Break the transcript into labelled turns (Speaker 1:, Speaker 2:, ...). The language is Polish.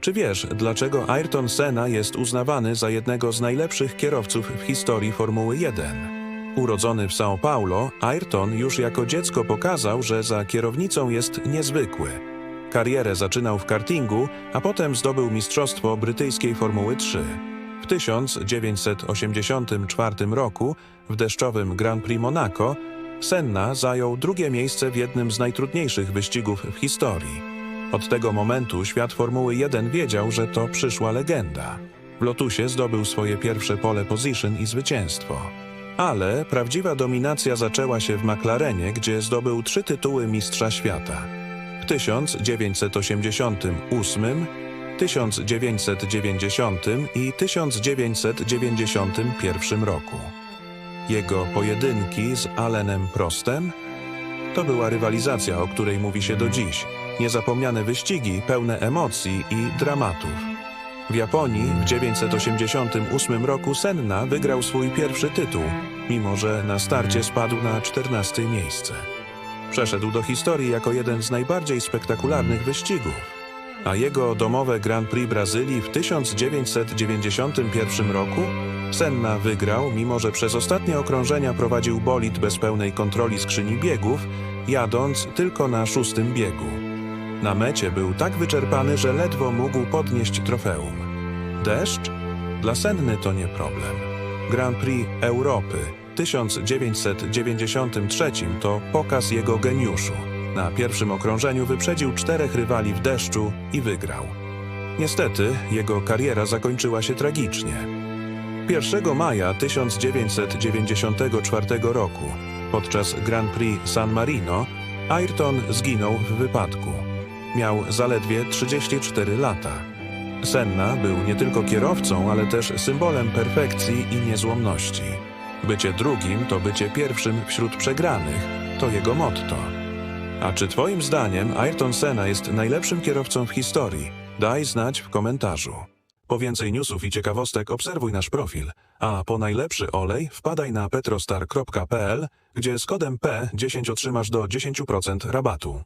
Speaker 1: Czy wiesz, dlaczego Ayrton Senna jest uznawany za jednego z najlepszych kierowców w historii Formuły 1? Urodzony w São Paulo, Ayrton już jako dziecko pokazał, że za kierownicą jest niezwykły. Karierę zaczynał w kartingu, a potem zdobył mistrzostwo brytyjskiej Formuły 3. W 1984 roku w deszczowym Grand Prix Monaco Senna zajął drugie miejsce w jednym z najtrudniejszych wyścigów w historii. Od tego momentu świat Formuły 1 wiedział, że to przyszła legenda. W Lotusie zdobył swoje pierwsze pole position i zwycięstwo. Ale prawdziwa dominacja zaczęła się w McLarenie, gdzie zdobył trzy tytuły Mistrza Świata. W 1988, 1990 i 1991 roku. Jego pojedynki z Allenem Prostem to była rywalizacja, o której mówi się do dziś. Niezapomniane wyścigi, pełne emocji i dramatów. W Japonii w 1988 roku Senna wygrał swój pierwszy tytuł, mimo że na starcie spadł na 14 miejsce. Przeszedł do historii jako jeden z najbardziej spektakularnych wyścigów, a jego domowe Grand Prix Brazylii w 1991 roku Senna wygrał, mimo że przez ostatnie okrążenia prowadził bolid bez pełnej kontroli skrzyni biegów, jadąc tylko na szóstym biegu. Na mecie był tak wyczerpany, że ledwo mógł podnieść trofeum. Deszcz? Dla Senny to nie problem. Grand Prix Europy 1993 to pokaz jego geniuszu. Na pierwszym okrążeniu wyprzedził czterech rywali w deszczu i wygrał. Niestety, jego kariera zakończyła się tragicznie. 1 maja 1994 roku, podczas Grand Prix San Marino, Ayrton zginął w wypadku. Miał zaledwie 34 lata. Senna był nie tylko kierowcą, ale też symbolem perfekcji i niezłomności. Bycie drugim to bycie pierwszym wśród przegranych. To jego motto. A czy twoim zdaniem Ayrton Senna jest najlepszym kierowcą w historii? Daj znać w komentarzu. Po więcej newsów i ciekawostek obserwuj nasz profil, a po najlepszy olej wpadaj na petrostar.pl, gdzie z kodem P10 otrzymasz do 10% rabatu.